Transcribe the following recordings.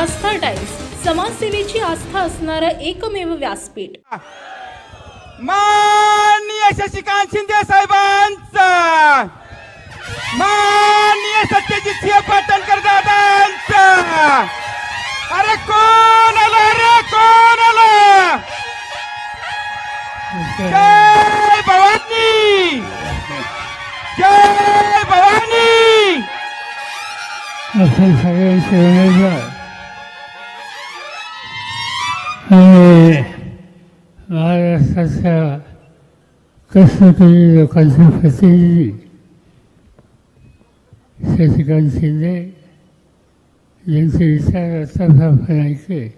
आस्था times समाजसेवेची आस्था असणारं एकमेव व्यासपीठ. माननीय शशिकांत शिंदे साहेबांचा! माननीय सत्यजित सिंह पाटणकर दादांचा! अरे कोण आलं रे कोण आलं? जय भवानी! जय भवानी! असं सगळ्यांचे महाराष्ट्राच्या कष्टकरी लोकांचे प्रतिनिधी शशिकांत शिंदे यांचे विचार आताच ऐकले.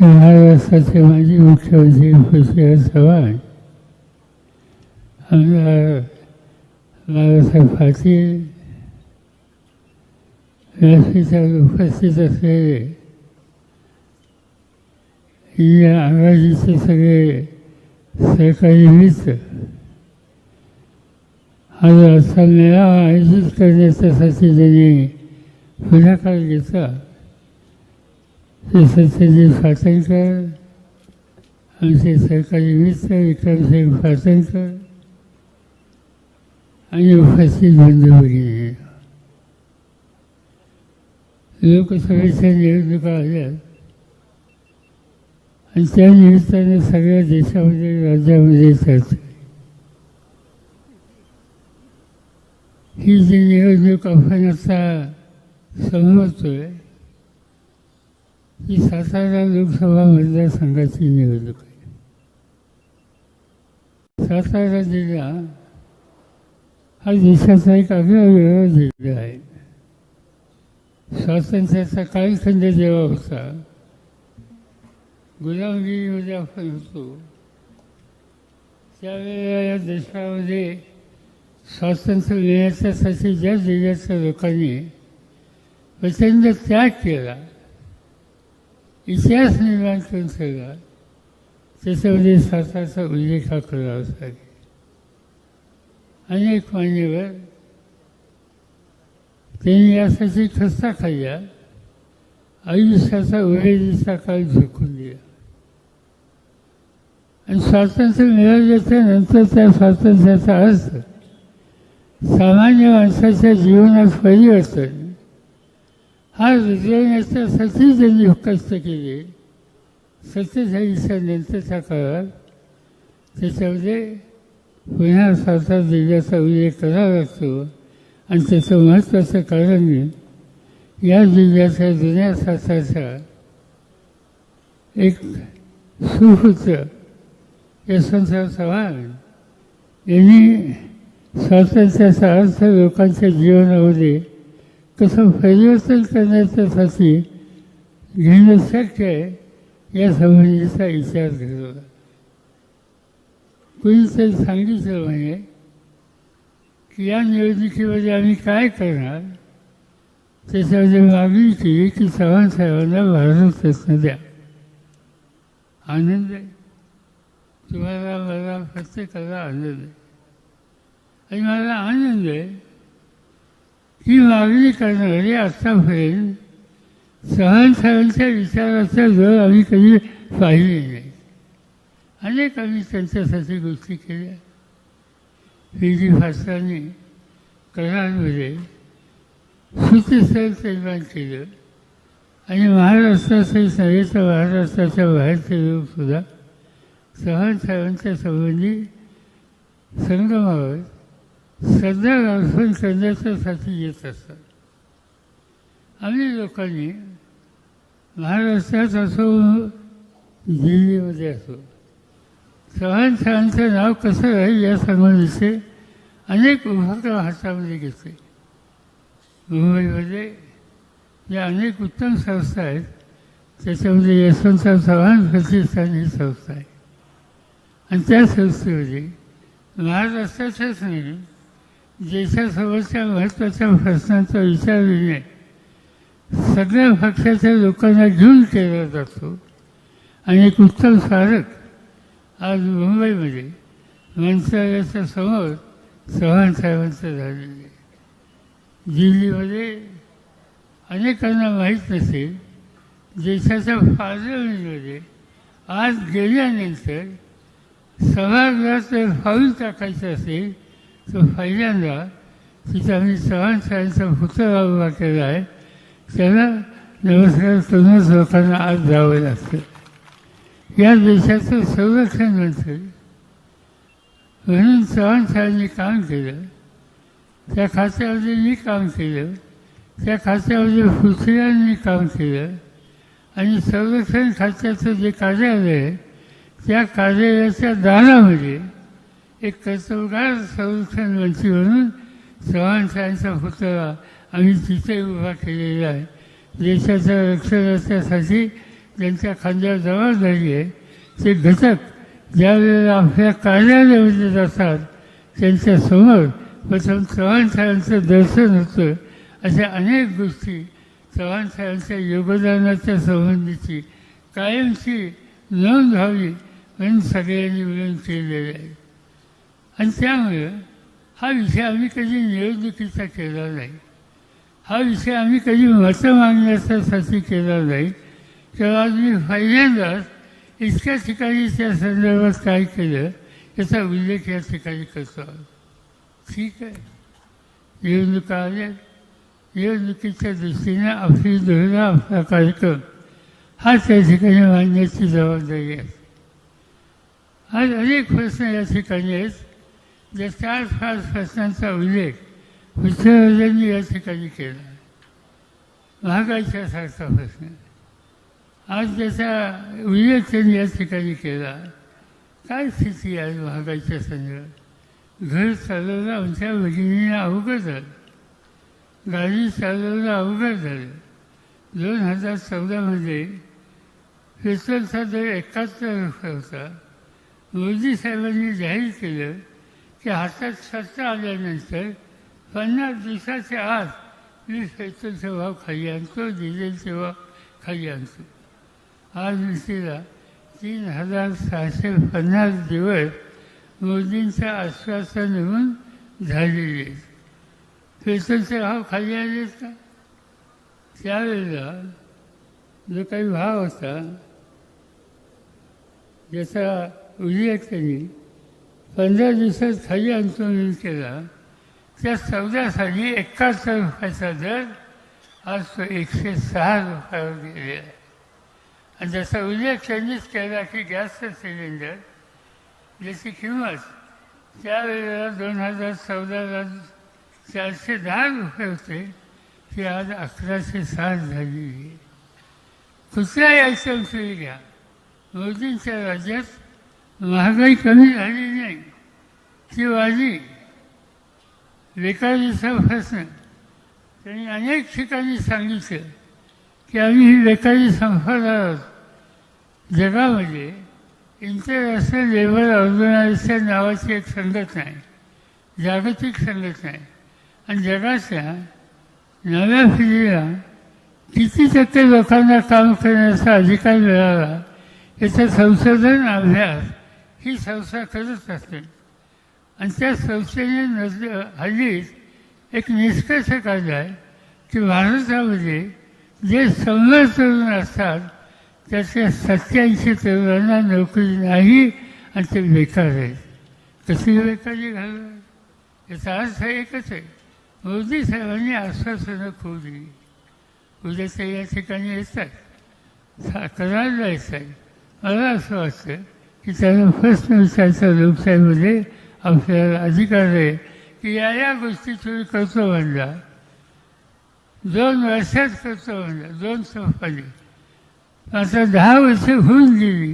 महाराष्ट्राचे माजी मुख्यमंत्री पृथ्वीराज चव्हाण आमदार बाळासाहेब पाटील व्यासपीठावर उपस्थित असलेले की अंगाजीचे सगळे सहकारी मित्र आज असा मेळावा आयोजित करण्याच्यासाठी त्यांनी पुढाकार घेतला ते सत्यजित फाटणकर आमचे सहकारी मित्र विक्रमसिंग फाटणकर आणि उपस्थित बंधू भगिनी लोकसभेच्या निवडणुका आल्या आणि त्या निमित्ताने सगळ्या देशामध्ये राज्यामध्ये चर्चा ही जी निवडणूक आपण आता समजतोय ही सातारा लोकसभा मतदारसंघाची निवडणूक आहे. सातारा जिल्हा हा देशाचा एक आगळा जिल्हा आहे. स्वातंत्र्याचा कालखंड जेव्हा होता गुलामगिरीमध्ये आपण होतो त्यावेळेला या देशामध्ये स्वातंत्र्य मिळण्याच्यासाठी ज्या देशाच्या लोकांनी प्रचंड त्याग केला इतिहास निर्माण करून ठेवला त्याच्यामध्ये स्वतःचा उल्लेख हा करावाच लागेल अनेक मान्यवर त्यांनी यासाठी खस्ता खाल्ल्या आयुष्याचा उरेलीचा काळ झुकून दिला आणि स्वातंत्र्य मिळाल्याच्या नंतर त्या स्वातंत्र्याचा अर्थ सामान्य माणसाच्या जीवनात परिवर्तन हा रुजवण्याच्यासाठी त्यांनी कष्ट केले. सत्तेचाळीसच्या नंतरच्या काळात त्याच्यामध्ये पुन्हा स्वातंत्र्य जिल्ह्याचा उल्लेख करावा लागतो. आणि त्याचं महत्त्वाचं कारण या जिल्ह्याच्या जुन्या साताचा एक सुपुत्र यशवंतराव चव्हाण यांनी स्वातंत्र्य अर्थ लोकांच्या जीवनामध्ये कसं परिवर्तन करण्याच्यासाठी घेणं शक्य आहे या संबंधीचा विचार घडवला कुणीतरी सांगितलं म्हणजे की या निवडणुकीमध्ये आम्ही काय करणार? त्याच्यामध्ये मागणी केली की चव्हाण साहेबांना भारत द्या. आनंद आहे. तुम्हाला मला प्रत्येकाला आनंद आहे. आणि मला आनंद आहे ही मागणी करणारी आत्तापर्यंत चव्हाण साहेबांच्या विचाराचा जर आम्ही कधी पाहिली नाही. अनेक आम्ही त्यांच्यासाठी गोष्टी केल्या. पी जी फास्टांनी करारमध्ये सुतीस्थळ निर्माण केलं. आणि महाराष्ट्राचंच नव्हे महाराष्ट्राच्या बाहेरचे लोकसुद्धा चव्हाण साहेबांच्या संबंधी संगमावर श्रद्धा अर्पण करण्याच्यासाठी येत असतात. आम्ही लोकांनी महाराष्ट्रात असो दिल्लीमध्ये असो चव्हाण साहेबांचं नाव कसं राहील या संबंधीचे अनेक उपक्रम हातामध्ये घेतले. मुंबईमध्ये या अनेक उत्तम संस्था आहेत. त्याच्यामध्ये यशवंतराव चव्हाण प्रतिष्ठान ही संस्था आहे. आणि त्या संस्थेमध्ये महाराष्ट्राच्याच नाही देशासमोरच्या महत्त्वाच्या प्रश्नांचा विचार विनय सगळ्या पक्षाच्या लोकांना घेऊन केला जातो. आणि एक उत्तम स्मारक आज मुंबईमध्ये मंत्रालयाच्या समोर चव्हाण साहेबांचं झालेलं आहे. दिल्लीमध्ये अनेकांना माहीत नसेल देशाच्या फाजळणीमध्ये आज गेल्यानंतर सभागृहात जर फाऊल टाकायचं असेल तर पहिल्यांदा तिथं आम्ही चव्हाण साहेबांचा पुतळा उभा केला आहे. त्याला नमस्कार करूनच लोकांना आज जावं लागतं. या देशाचं संरक्षण मंत्री म्हणून चव्हाण साहेबांनी काम केलं. त्या खात्यामध्ये मी काम केलं. त्या खात्यामध्ये पृथ्वीराजांनी काम केलं. आणि संरक्षण खात्याचं जे कार्यालय आहे त्या कार्यालयाच्या दानामध्ये एक कर्तव्यगार संरक्षण मंत्री म्हणून चव्हाण साहेबांचा पुतळा आम्ही तिथे उभा केलेला आहे. देशाच्या रक्षणाच्यासाठी त्यांच्या खांद्यावर जबाबदारी आहे. ते घटक ज्या वेळेला आपल्या कार्यालयामध्ये जातात त्यांच्यासमोर प्रथम चव्हाण साहेबांचं दर्शन होतं. अशा अनेक गोष्टी चव्हाण साहेबांच्या योगदानाच्या संबंधीची कायमची नोंद व्हावी म्हणून सगळ्यांनी मिळून केलेलं आहे आणि त्यामुळं हा विषय आम्ही कधी निवडणुकीचा केला नाही. हा विषय आम्ही कधी मतं मागण्यासाठी केला नाही. तेव्हा आज मी पहिल्यांदाच इतक्या ठिकाणी त्या संदर्भात काय केलं याचा उल्लेख या ठिकाणी करतो. ठीक आहे. निवडणुका आल्या. निवडणुकीच्या दृष्टीने आपली धोरणं आपला कार्यक्रम हा त्या ठिकाणी मांडण्याची जबाबदारी आहे. आज अनेक प्रश्न या ठिकाणी आहेत ज्या चार पाच प्रश्नांचा उल्लेख विचारवाद्यांनी या ठिकाणी केला महागाईचा सारखा प्रश्न। आज ज्याचा उल्लेख त्यांनी या ठिकाणी केला काय स्थिती आहे महागाईच्या संदर्भात घर चालवलं आमच्या भगिनीने अवघड झालं गाडी चालवलं अवघड झालं दोन हजार चौदामध्ये पेट्रोलचा दर एकाहत्तर रुपये होता। मोदी साहेबांनी जाहीर केलं की हातात सत्ता आल्यानंतर पन्नास दिवसाच्या आत मी पेट्रोलचा भाव खाली आणतो डिझेलचे भाव खाली आणतो. आज उशिरा तीन हजार सहाशे पन्नास दिवस मोदींचं आश्वासन होऊन झालेले आहेत. पेट्रोलचे भाव खाली आलेत का? त्यावेळेला जो काही भाव होता ज्याचा उल्लेख त्यांनी पंधरा दिवसात खाली आंदोलन केला. त्या चौदा साली एकाहत्तर रुपयाचा दर आज तो एकशे सहा रुपयावर गेलेला आहे. आणि त्याचा उल्लेख त्यांनीच केला की गॅसचं सिलेंडर ज्याची किंमत त्यावेळेला दोन हजार चौदाला चारशे दहा रुपये होते ती आज अकराशे साठ झालेली आहे. कुठल्याही आयटम घ्या. मोदींच्या राज्यात महागाई कमी झाली नाही. ती वाढली बेकारीचा प्रश्न त्यांनी अनेक ठिकाणी सांगितलं की आम्ही ही बेकारी संपवणार आहोत जगामध्ये इंटरनॅशनल लेबर ऑर्गनायझेशन नावाची एक संघटना आहे. जागतिक संघटना आहे. आणि जगाच्या नव्या पिढीला किती टक्के लोकांना काम करण्याचा अधिकार मिळाला याचा संशोधन अभ्यास ही संस्था करत असते. आणि त्या संस्थेने नज हल्लीच एक निष्कर्ष काढला आहे की भारतामध्ये जे शंभर तरुण असतात त्याच्या सत्याऐंशी तरुणांना नोकरी नाही आणि ते बेकार आहेत. कशी बेकारी घालणार? याचा अर्थ एकच आहे. मोदी साहेबांनी आश्वासनं खूप दिली. उद्या ते या ठिकाणी येतात. करायला आहे मला असं वाटतं की त्यांना फर्स्ट विचारायचा लोकशाहीमध्ये आपल्याला अधिकार आहे की या या गोष्टी तुम्ही करतो म्हणला. दोन वर्षात करतो म्हणला दोन संपाली आता दहा वर्ष होऊन गेली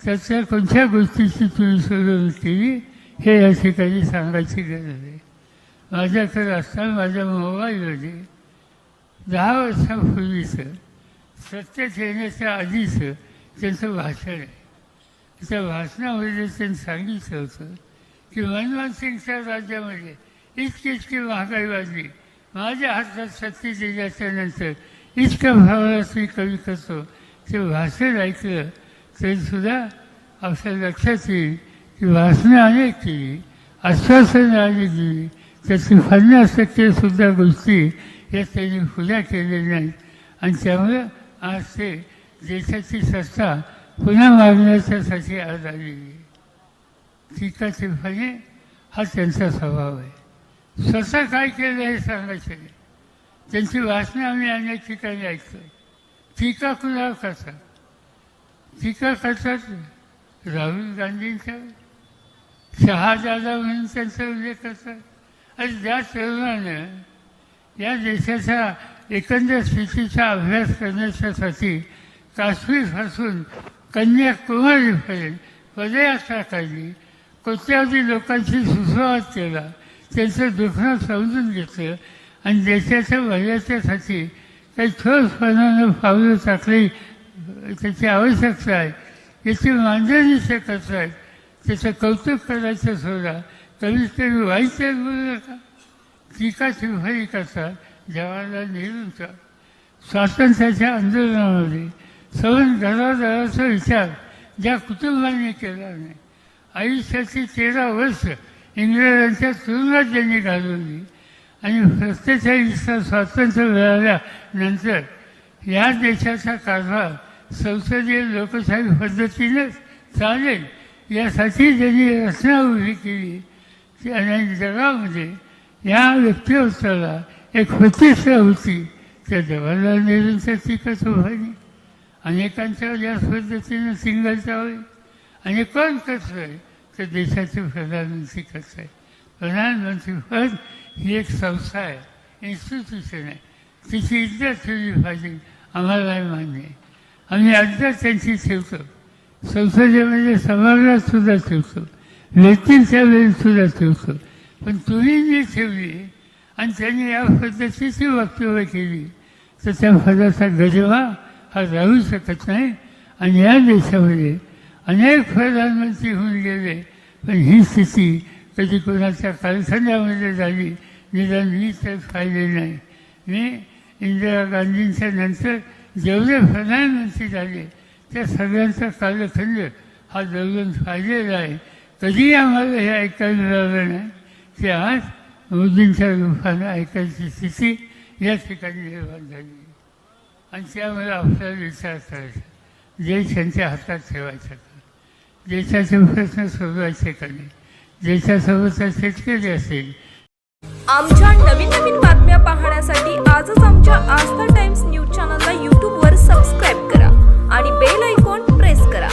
त्याच्या कोणत्या गोष्टीची तुम्ही सुरू केली हे या ठिकाणी सांगायची गरज आहे. माझ्याकडे असताना माझ्या मोबाईलमध्ये दहा वर्षापूर्वीचं सत्य येण्याच्या आधीचं त्यांचं भाषण आहे. त्या भाषणामध्ये त्यांनी सांगितलं होतं की मनमोहन सिंगच्या राज्यामध्ये इतकी इतकी महागाई वाढली माझ्या हातात सत्तेत दिल्याच्यानंतर इतक्या भावाला मी कमी करतो ते भाषण ऐकलं तरीसुद्धा आपल्या लक्षात येईल की भाषणं अनेक केली आश्वासनं अनेक दिली त्याची पन्नास टक्केसुद्धा गोष्टी या त्यांनी खुल्या केलेल्या नाही आणि त्यामुळं आज ते देशाची सत्ता पुन्हा मागण्याच्यासाठी आज आलेली आहे टीका टिप्पणी हा त्यांचा स्वभाव आहे. स्वतः काय केलं हे सांगायचं नाही. त्यांची वाचनं आम्ही अनेक ठिकाणी ऐकतो टीका कुणावर करतात? टीका करतात राहुल गांधींच्या शहाजादा म्हणून त्यांचा उल्लेख करतात. आणि ज्या तरुणानं या देशाच्या एकंदर स्थितीचा अभ्यास करण्याच्यासाठी काश्मीरपासून कन्याकुमारीपर्यंत पदयात्रा काढली कोट्यावधी लोकांशी सुसंवाद केला. त्यांचं दुखणं समजून घेतलं. आणि देशाच्या भल्याच्यासाठी काही ठोसपणानं पावलं टाकली. त्याची आवश्यकता आहे. याची मांडणी ते करतायत त्याचं कौतुक करायचं सोडा. कमीत कमी वाईट बोलू नका. टीका टिप्पणी करतात जवाहरलाल नेहरूंचा स्वातंत्र्याच्या आंदोलनामध्ये सवन घरादाराचा विचार. ज्या कुटुंबाने केला नाही आयुष्याची तेरा वर्ष इंग्रजांच्या तुरुंगात त्यांनी घालवली आणि सत्तेचाळीसचा स्वातंत्र्य मिळाल्यानंतर या देशाचा कारभार संसदीय लोकशाही पद्धतीनेच चालेल यासाठी त्यांनी रचना उभी केली. आणि जगामध्ये या व्यक्तिवत्वाला एक प्रतिष्ठा होती. त्या जवाहरलाल नेहरूंच्या टीका चौहानी अनेकांच्या ज्या पद्धतीनं सिंगलचा होईल आणि कोण कसं आहे तर देशाचे प्रधानमंत्री कसं आहे? प्रधानमंत्री पद ही एक संस्था आहे. इन्स्टिट्यूशन आहे. तिची इज्जत ठेवली पाहिजे. आम्हालाही मान्य आहे. आम्ही अद्याप त्यांची ठेवतो. संसदेमध्ये समाजात सुद्धा ठेवतो. व्यक्तींच्या वेळी सुद्धा ठेवतो. पण तुम्ही जी ठेवली आणि त्यांनी या पद्धतीची वक्तव्य केली तर त्या पदाचा गरिमा हा राहू शकत नाही आणि या देशामध्ये अनेक प्रधानमंत्री होऊन गेले पण ही स्थिती कधी कोणाच्या कारखान्यामध्ये झाली निदान मी तर पाहिले नाही. मी इंदिरा गांधींच्या नंतर जेवढे प्रधानमंत्री झाले त्या सगळ्यांचा कालखंड हा जवळून पाहिलेला आहे. कधी आम्हाला हे ऐकायला मिळालं नाही की आज मोदींच्या रूपानं ऐकायची स्थिती या ठिकाणी निर्माण झाली. आणि त्यामुळे आपल्याला विचार करायचा. देश त्यांच्या हातात ठेवायचा का देशाचे प्रश्न सोडवायचे का नाही? देशासोबतचा शेतकरी असेल. आमच्या नवीन नवीन बातम्या पाहण्यासाठी आजच आमच्या आस्था टाइम्स न्यूज चॅनलला यूट्यूबवर सबस्क्राईब करा आणि बेल आयकॉन प्रेस करा.